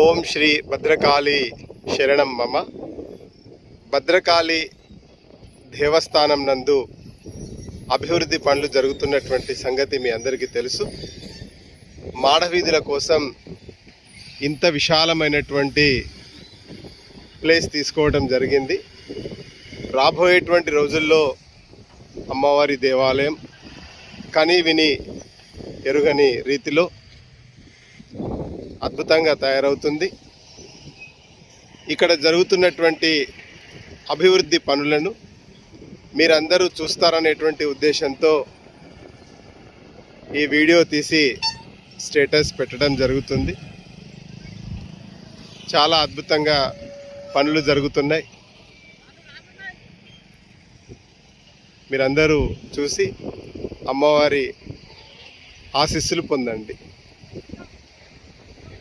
ఓం శ్రీ భద్రకాళి శరణం మమ. భద్రకాళి దేవస్థానం నందు అభివృద్ధి పనులు జరుగుతున్నటువంటి సంగతి మీ అందరికీ తెలుసు. మాడవీధుల కోసం ఇంత విశాలమైనటువంటి ప్లేస్ తీసుకోవడం జరిగింది. రాబోయేటువంటి రోజుల్లో అమ్మవారి దేవాలయం కని విని ఎరుగని రీతిలో అద్భుతంగా తయారవుతుంది. ఇక్కడ జరుగుతున్నటువంటి అభివృద్ధి పనులను మీరందరూ చూస్తారనేటువంటి ఉద్దేశంతో ఈ వీడియో తీసి స్టేటస్ పెట్టడం జరుగుతుంది. చాలా అద్భుతంగా పనులు జరుగుతున్నాయి. మీరందరూ చూసి అమ్మవారి ఆశీస్సులు పొందండి.